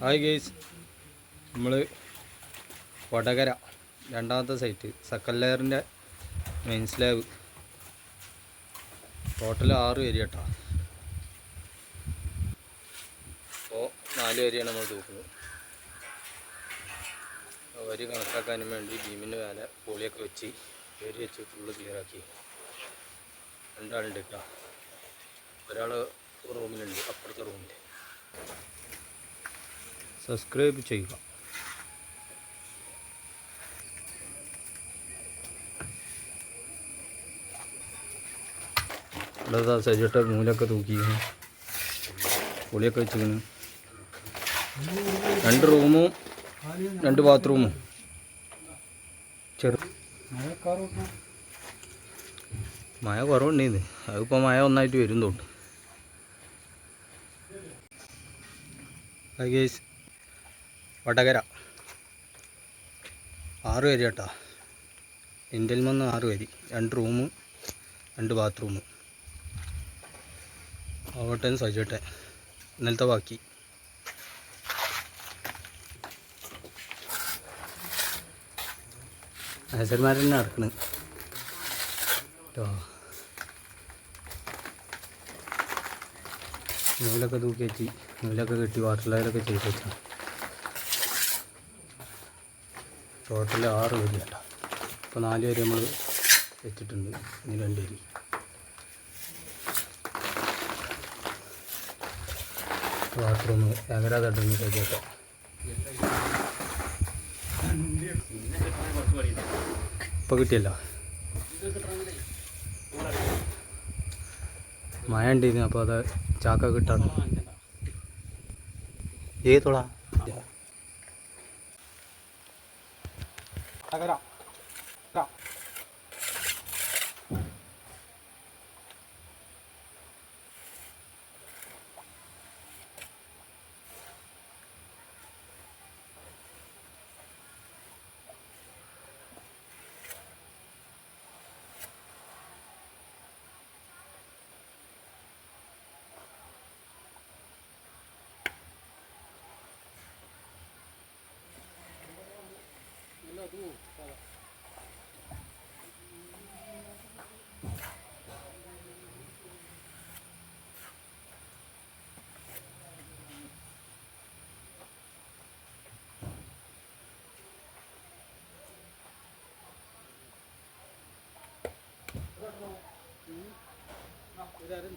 Hi guys നമ്മൾ വടകര രണ്ടാമത്തെ site സക്കല്ലയറിന്റെ ലെയറിന്റെ മെയിൻ സ്ലാബ് ടോട്ടൽ ആറ് ഏരിയ കേട്ടോ അപ്പോൾ നാല് വരിയാണ് നമ്മൾ തൂക്കുന്നത് വരി കണക്കാക്കാനും വേണ്ടി ബീമിന്റെ വേല പോളിയൊക്കെ വെച്ച് വരി വെച്ച് ഫുള്ള് ക്ലിയറാക്കി രണ്ടാളുണ്ട് കേട്ടോ ഒരാൾ റൂമിലുണ്ട് അപ്പുറത്തെ റൂമിൽ സബ്സ്ക്രൈബ് ചെയ്യുക. ഇവിടെ സജിട്ട മൂലൊക്കെ തൂക്കിയിരുന്നു പുളിയൊക്കെ വെച്ചിരിക്കുന്നു. രണ്ട് റൂമും രണ്ട് ബാത്റൂമും. ചെറു മഴ കുറവുണ്ടേന്ന് അതിപ്പോൾ മഴ ഒന്നായിട്ട് വരും തോന്നുന്നു. ഗേസ് വടകര. ആറ് വരി കേട്ടോ. ഇന്ത്യയിൽ വന്ന് ആറ് വരി. രണ്ട് റൂമ് രണ്ട് ബാത്റൂമ് ആവട്ടെ സജിട്ടെ ഇന്നലത്തെ ബാക്കി. മേസന്മാർ തന്നെ നടക്കണ്. കേട്ടോ. നൂലൊക്കെ തൂക്കി വെച്ച് നൂലൊക്കെ കെട്ടി വാട്ടർ ലെവലൊക്കെ ചെയ്ത് വെച്ചാൽ ടോട്ടൽ ആറ് വരി കേട്ടോ. അപ്പോൾ നാല് വരി നമ്മൾ വെച്ചിട്ടുണ്ട് ഇനി രണ്ട് വരി ബാത്റൂം എങ്ങനെ തട്ടുന്നു കഴിച്ചേക്കാം ഇപ്പോൾ കിട്ടിയല്ലോ. മഴ ഉണ്ടായിരുന്നു അപ്പോൾ അത് ചാക്ക കിട്ടാണ് ഏതോളാ だから。Giderim.